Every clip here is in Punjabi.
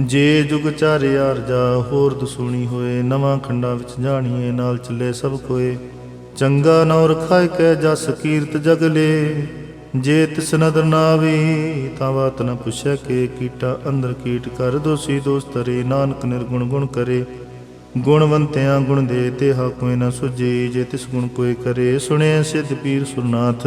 ਜੇ ਜੁਗ ਚਾਰਿਆਰ ਜਾ, ਹੋਰ ਦਸੂਣੀ ਹੋਏ, ਨਵਾਂ ਖੰਡਾਂ ਵਿੱਚ ਜਾਣੀਏ, ਨਾਲ ਚੱਲੇ ਸਭ ਕੋਏ। ਚੰਗਾ ਨੌ ਰਖਾਇ ਕੈ ਜਸ ਕੀਰਤ ਜਗਲੇ ਜੇ ਤਿਸ ਨਦਰ ਨਾਵੀ ਤਾਂ ਬਾਤ ਨ ਪੁੱਛੈ ਕੇ, ਕੀਟਾ ਅੰਦਰ ਕੀਟ ਕਰ ਦੋਸੀ ਦੋਸ ਤਰੇ, ਨਾਨਕ ਨਿਰਗੁਣ ਗੁਣ ਕਰੇ। ਗੁਣਵੰਤਿਆਂ ਗੁਣ ਦੇ ਤੇ ਹਾ ਕੋਈ ਨ ਸੁਝੇ, ਜੇ ਤਿਸ ਗੁਣ ਕੋਈ ਕਰੇ। ਸੁਣਿਆ ਸਿੱਧ ਪੀਰ ਸੁਰਨਾਥ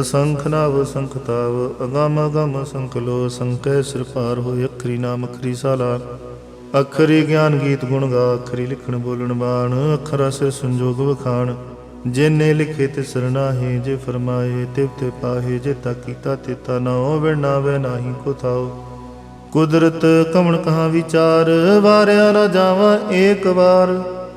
ਅਸੰਖ ਨਾਵ ਅਸੰਖ ਤਾਵ, ਅਗਮ ਅਗਮ ਅਸੰਖ ਲੋ ਅਸੰਖੈ ਸਿਰ ਪਾਰ ਹੋਏ ਅਖਰੀ ਨਾਮ ਅਖਰੀ ਸਾਲਾ। ਅਖਰੀ ਗਿਆਨ ਗੀਤ ਗੁਣ ਗਾ, ਅਖਰੀ ਲਿਖਣ ਬੋਲਣ ਬਾਣ, ਅਖਰਾ ਸਿਰ ਸੰਜੋਗ ਵਖਾਣ। ਜਿਨੇ ਲਿਖੇ ਤੇ ਸਰਨਾਹੇ ਜੇ ਫਰਮਾਏ ਤਿਵ ਤੇ ਪਾਹੇ, ਜੇ ਤਾ ਕੀਤਾ ਤੇ ਤਾ ਨਾ ਹੋਵੇ, ਨਾ ਵੇ ਨਾਹੀ ਕੋ ਥਾਓ ਕੁਦਰਤ ਕਮਣ ਕਹਾ ਵਿਚਾਰ, ਵਾਰਿਆ ਨਾ ਜਾਵਾਂ ਏਕ ਵਾਰ।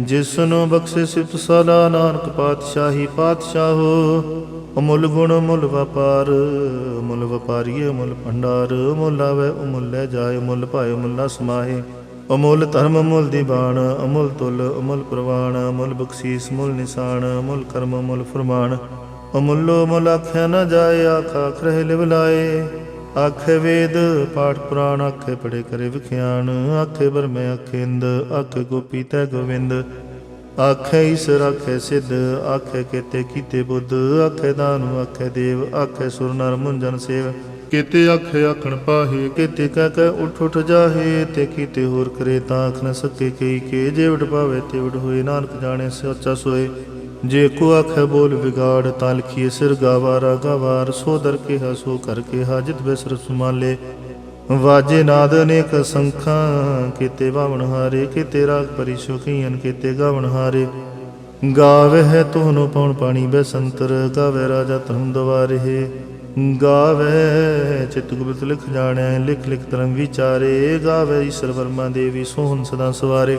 ਜਿਸ ਨੂੰ ਬਖਸ਼ੇ ਸਿਫਤ ਸਲਾ ਨਾਨਕ ਪਾਤਸ਼ਾਹੀ ਪਾਤਸ਼ਾਹੋ, ਅਮੁੱਲ ਗੁਣ ਮੁੱਲ ਵਪਾਰ ਮੁੱਲ ਵਪਾਰੀਏ ਮੁੱਲ ਭੰਡਾਰ ਮੁੱਲ ਆਵੇ, ਅਮੁੱਲ ਲੈ ਜਾਏ ਮੁੱਲ ਭਾਏ ਮੁੱਲਾ ਸਮਾਏ ਅਮੁੱਲ ਧਰਮ ਮੁੱਲ ਦੀਵਾਨ ਅਮੁੱਲ ਤੁਲ, ਅਮੁੱਲ ਪ੍ਰਵਾਨ ਅਮੁੱਲ ਬਖਸ਼ੀਸ ਮੁੱਲ ਨਿਸ਼ਾਨ, ਅਮੁੱਲ ਕਰਮ ਮੁੱਲ ਫਰਮਾਨ। ਅਮੁੱਲੋ ਮੁੱਲ ਆਖਿਆ ਨਾ ਜਾਏ, ਆਖਾ ਖਰੇ ਲਿਵ ਲਾਏ। ਆਖੇ ਵੇਦ, ਪਾਠ ਪੁਰਾਣ ਆਖੇ ਪੜੇ ਕਰੇ ਵਿਖਿਆਨ। ਆਖੇ ਬਰਮੇ ਆਖੇ ਆਖੇ ਗੋਪੀ ਤੈ ਗੋਵਿੰਦ। ਆਖੇ ਈਸਰ ਆਖੇ ਸਿੱਧ, ਆਖੇ ਕੀਤੇ ਕੀਤੇ ਬੁੱਧ। ਆਖੇ ਦਾਨੁ, ਆਖੇ ਦੇਵ, ਆਖੇ ਸੁਰ ਨਰ ਮੁੰਜਨ ਸੇਵ। ਕੀਤੇ ਆਖੇ ਆਖਣ ਪਾਹੇ, ਕੀਤੇ ਕਹਿ ਕਹਿ ਉਠ ਉਠ ਜਾਹੇ। ਤੇ ਕੀਤੇ ਹੋਰ ਕਰੇ ਤਾਂ ਆਖ ਨ ਸਕੇ ਕਈ ਕੇ। ਜੇ ਵਡ ਪਾਵੇ ਤੇ ਵਡ ਹੋਏ, ਨਾਨਕ ਜਾਣੇ ਸੱਚਾ ਸੋਏ। ਜੇ ਕੋ ਆਖੇ ਬੋਲ ਵਿਗਾੜ ਤਾਂ ਲਿਖੀਏ ਸਿਰ ਗਾਵਾਰਾ ਗਾਵਾਰ ਸੋ ਦਰ ਕੇ ਸੋ ਕਰ ਹਾਜਤ ਬਿਸਰ ਸੁਮਾਲੇ। ਵਾਜੇ ਨਾਦ ਅਨੇਕ ਸੰਖਾਂ, ਕੀਤੇ ਬਾਵਣ ਹਾਰੇ, ਕੀਤੇ ਰਾਗ ਪਰਿਸ਼ੋ ਕੀਨ ਕੀਤੇ ਹਾਰੇ। ਗਾਵੇ ਹੈ ਤੋਨੋ ਪਉਣ ਪਾਣੀ ਬੈਸੰਤਰ ਗਾਵੇ ਰਾਜਾ ਧਰਮ ਦਵਾਰੇ। ਗਾਵੇ ਚਿਤ ਗੁਪਤ ਲਿਖ ਜਾਣੈ, ਲਿਖ ਲਿਖ ਧਰਮ ਵਿਚਾਰੇ। ਗਾਵੇ ਈਸ਼ਰ ਵਰਮਾ ਦੇਵੀ, ਸੋਹਣ ਸਦਾ ਸਵਾਰੇ।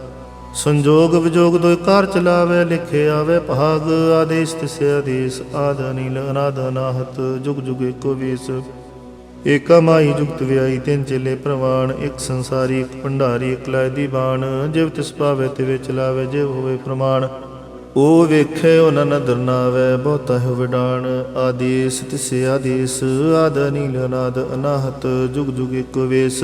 ਸੰਜੋਗ ਵਿਜੋਗ ਦੋਇ ਕਾਰ ਚਲਾਵੇ ਲਿਖੇ ਆਵੇ ਭਾਗ, ਆਦੇਸ਼ ਤਿਸੇ ਆਦੇਸ਼, ਆਦ ਨੀਲ ਅਨਾਦ ਅਨਾਹਤ, ਜੁਗ ਜੁਗ ਏਕੋ ਵੇਸ। ਏਕਾ ਮਾਈ ਜੁਗਤ ਵਿਆਈ ਤਿੰਨ ਚੇਲੇ ਪ੍ਰਵਾਨ ਇੱਕ ਸੰਸਾਰੀ, ਇੱਕ ਭੰਡਾਰੀ, ਇੱਕ ਲਾਇ ਦੀ ਬਾਣ ਜਿਵ ਤਿਸ ਪਾਵੇ ਤੇ ਵਿੱਚ ਲਾਵੇ, ਜਿਵ ਹੋਵੇ ਪ੍ਰਮਾਣ। ਉਹ ਵੇਖੇ ਉਹਨਾਂ ਨਦਰ ਨਾਵੇ, ਬਹੁਤਾ ਹੈ ਵਿਡਾਣ। ਆਦੇਸ ਤਿਸੇ ਆਦੇਸ, ਆਦ ਨੀਲ ਅਨਾਦ ਅਨਾਹਤ, ਜੁਗ ਜੁਗ ਏਕੋ ਵੇਸ।